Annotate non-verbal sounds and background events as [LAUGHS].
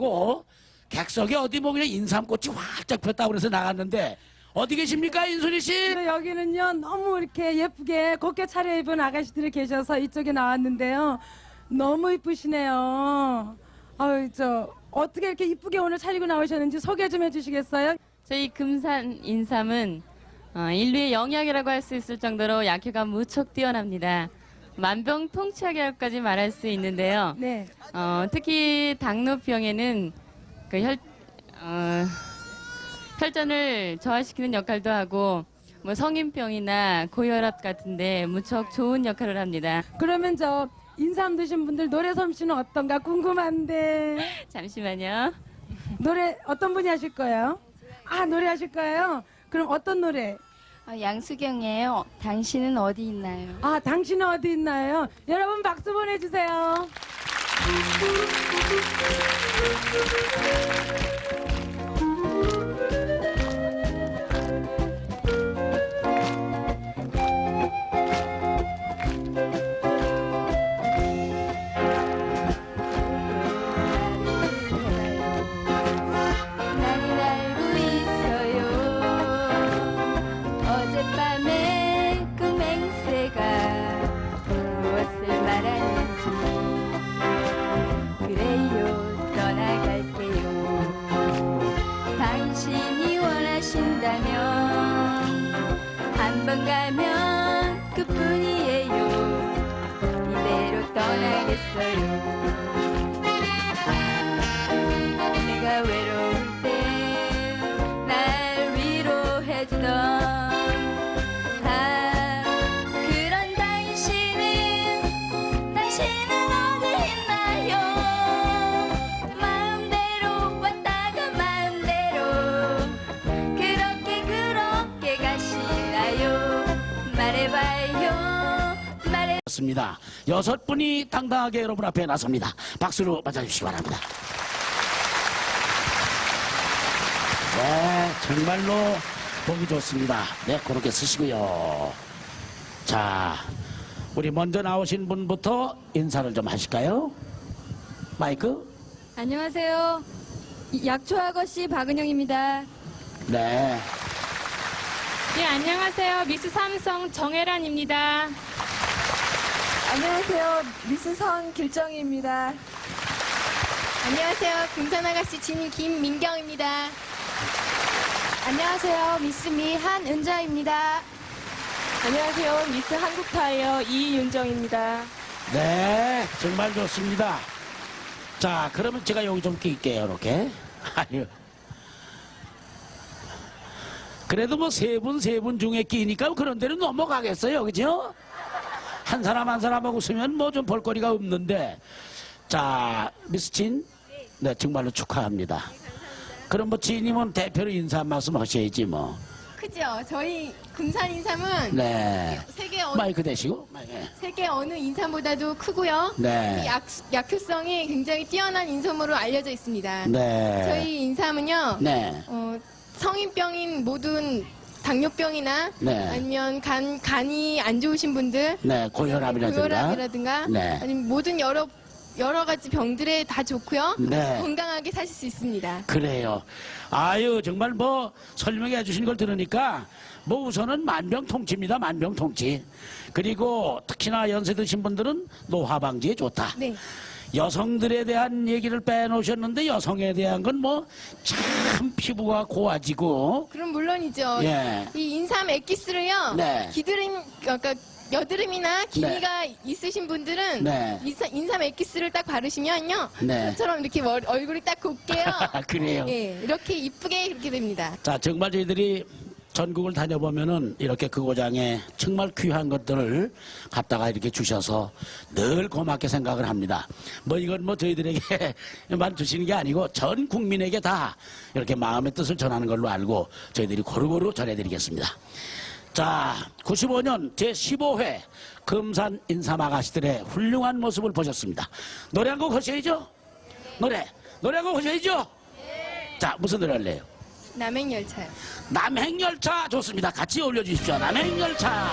나가고 객석에 어디 뭐 그냥 인삼꽃이 활짝 폈다고 그래서 나갔는데 어디 계십니까 인순이 씨? 네, 여기는요 너무 이렇게 예쁘게 곱게 차려입은 아가씨들이 계셔서 이쪽에 나왔는데요 너무 이쁘시네요 아유 저 어떻게 이렇게 이쁘게 오늘 차리고 나오셨는지 소개 좀 해주시겠어요? 저희 금산 인삼은 어, 인류의 영양이라고 할 수 있을 정도로 약효가 무척 뛰어납니다. 만병통치약이라고까지 말할 수 있는데요. 네 어, 특히 당뇨병에는 그 혈, 어, 혈전을 저하시키는 역할도 하고 뭐 성인병이나 고혈압 같은데 무척 좋은 역할을 합니다. 그러면 저 인삼 드신 분들 노래 솜씨는 어떤가 궁금한데 잠시만요. 노래 어떤 분이 하실 거예요? 아 노래 하실 거예요? 그럼 어떤 노래? 아, 양수경이에요. 당신은 어디 있나요? 아 당신은 어디 있나요? 여러분 박수 보내주세요 원하신다면 한 번 가면 그뿐이에요. 이대로 떠나겠어요. 말해 습니다 여섯 분이 당당하게 여러분 앞에 나섭니다. 박수로 맞아주시기 바랍니다. 네, 정말로 보기 좋습니다. 네, 그렇게 쓰시고요. 자, 우리 먼저 나오신 분부터 인사를 좀 하실까요? 마이크? 안녕하세요 약초아거씨 박은영입니다 네. 네, 안녕하세요. 미스 삼성 정혜란입니다. 안녕하세요. 미스 선 길정입니다. 안녕하세요 금산아가씨 진인 김민경입니다 안녕하세요 미스 미 한은자입니다 안녕하세요. 미스 한국타이어 이윤정입니다. 네, 정말 좋습니다. 자, 그러면 제가 여기 좀 낄게요, 이렇게. [LAUGHS] 아유. 그래도 뭐 세 분, 세 분 중에 끼니까 그런 데는 넘어가겠어요, 그죠? 한 사람 한 사람하고 쓰면 뭐 좀 볼거리가 없는데. 자, 미스 진? 네, 정말로 축하합니다. 그럼 뭐 진님은 대표로 인사 한 말씀 하셔야지 뭐. 크죠. 저희 금산 인삼은 네. 세계 어, 마이크 대시고. 네. 세계 어느 인삼보다도 크고요. 네. 약, 약효성이 굉장히 뛰어난 인삼으로 알려져 있습니다. 네. 저희 인삼은요. 네. 어, 성인병인 모든 당뇨병이나 네. 아니면 간 간이 안 좋으신 분들, 네, 고혈압이라든가. 고혈압이라든가 네. 아니면 모든 여러 여러 가지 병들에 다 좋고요. 네. 건강하게 사실 수 있습니다. 그래요. 아유, 정말 뭐 설명해 주신 걸 들으니까 뭐 우선은 만병통치입니다. 만병통치. 그리고 특히나 연세 드신 분들은 노화 방지에 좋다. 네. 여성들에 대한 얘기를 빼놓으셨는데 여성에 대한 건 뭐 참 피부가 고와지고 그럼 물론이죠. 예. 이 인삼 엑기스를요. 네. 기드림 그러니까 여드름이나 기미가 있으신 분들은 네. 인사- 인삼 엑기스를 딱 바르시면요. 네. 저처럼 이렇게 머리- 얼굴이 딱 곱게요. [LAUGHS] 그래요. 예, 이렇게 이쁘게 그렇게 됩니다. 자, 정말 저희들이 전국을 다녀보면은 이렇게 그 고장에 정말 귀한 것들을 갖다가 이렇게 주셔서 늘 고맙게 생각을 합니다. 뭐 이건 뭐 저희들에게만 [LAUGHS] 주시는 게 아니고 전 국민에게 다 이렇게 마음의 뜻을 전하는 걸로 알고 저희들이 고루고루 전해드리겠습니다. 자, 95년 제15회 금산 인삼 아가씨들의 훌륭한 모습을 보셨습니다. 노래 한 곡 하셔야죠? 노래, 노래 한 곡 하셔야죠? 자, 무슨 노래 할래요? 남행열차요. 남행열차 좋습니다. 같이 올려주십시오. 남행열차.